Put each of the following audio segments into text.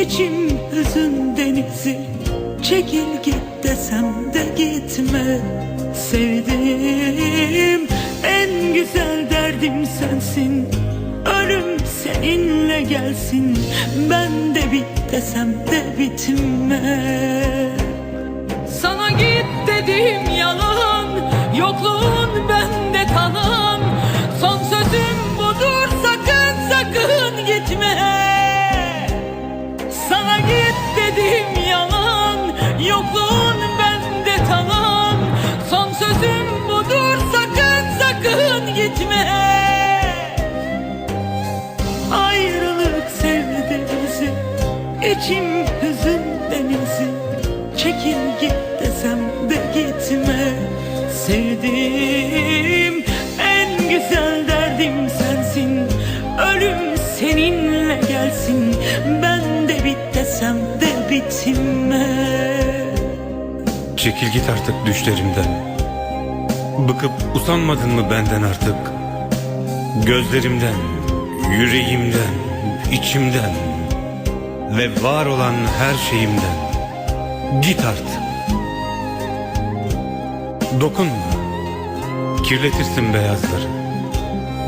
içim hüzün denizi Çekil git desem de gitme. Sevdim en güzel derdim sensin Ölüm seninle gelsin. Ben de bit desem de bitme. Sana git dediğim yalan Yokluğun bende kalan İçim hüzün denizi Çekil git desem de gitme. Sevdiğim en güzel derdim sensin Ölüm seninle gelsin. Ben de bit desem de bitme. Çekil git artık düşlerimden. Bıkıp usanmadın mı benden artık? Gözlerimden, yüreğimden, içimden Ve var olan her şeyimden. Git artık. Dokunma. Kirletirsin beyazları.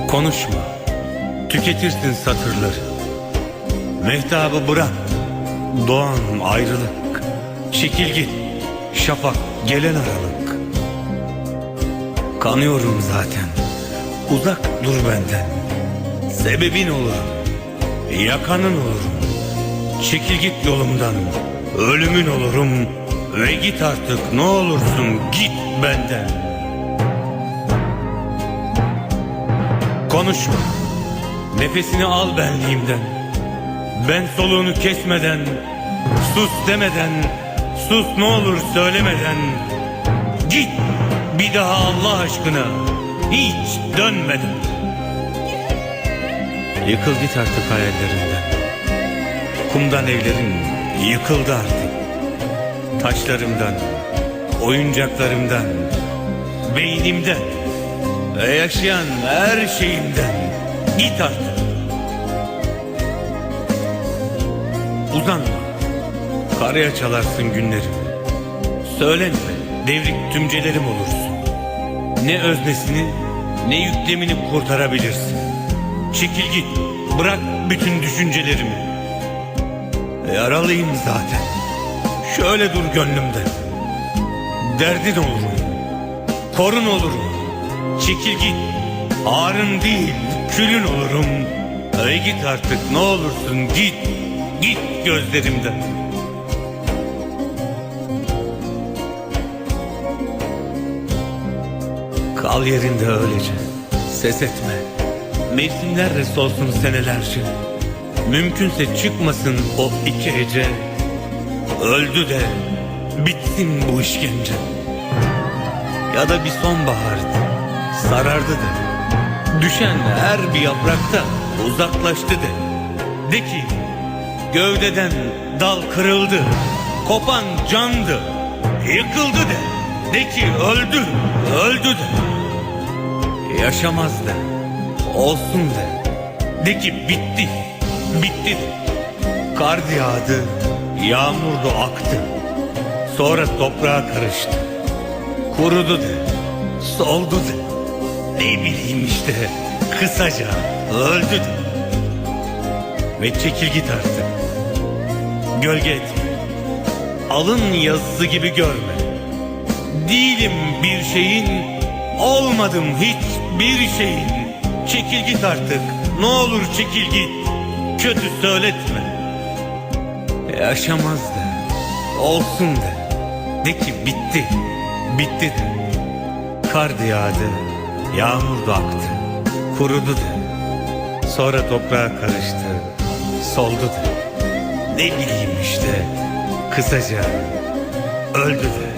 Konuşma. Tüketirsin satırları. Mehtabı bırak. Doğan ayrılık. Çekil git. Şafak gelen aralık. Kanıyorum zaten. Uzak dur benden. Sebebin olurum Yakanın olurum Çekil git yolumdan. Ölümün olurum Ve git artık ne olursun Git benden. Konuşma. Nefesini al benliğimden. Ben soluğunu kesmeden Sus demeden Sus ne olur söylemeden Git bir daha Allah aşkına Hiç dönmeden Yıkıl git artık hayallerinden Kumdan evlerin yıkıldı artık. Taşlarımdan Oyuncaklarımdan Beynimden yaşayan her şeyimden Git artık. Uzanma Karaya çalarsın günlerimi Söylenme devrik tümcelerim olursun. Ne öznesini ne yüklemini kurtarabilirsin. Çekil git bırak bütün düşüncelerimi Yaralıyım zaten. Şöyle dur gönlümde. Derdin olurum Korun olurum Çekil git. Ağrın değil külün olurum. Ay git artık ne olursun git. Git gözlerimden Kal yerinde öylece. Ses etme. Mevsimlerle solsun senelerce Mümkünse çıkmasın o iki ece. Öldü de Bitsin bu işkence. Ya da bir sonbahardı Sarardı de. Düşen her bir yaprakta Uzaklaştı de. De ki Gövdeden dal kırıldı Kopan candı Yıkıldı de. De ki öldü Öldü de. Yaşamaz de Olsun de. De ki bitti Bitti. Kar yağdı Yağmur da aktı. Sonra toprağa karıştı. Kurudu de Soldu de Ne bileyim işte Kısaca öldü de Ve çekil git artık. Gölge etme. Alın yazısı gibi görme. Değilim bir şeyin Olmadım hiçbir şeyin. Çekil git artık. Ne olur çekil git Kötü söyletme. Yaşamaz de Olsun de De ki bitti. Bitti de. Kar yağdı. Yağmur da aktı. Kurudu de Sonra toprağa karıştı. Soldu de Ne bileyim işte. Kısaca Öldü de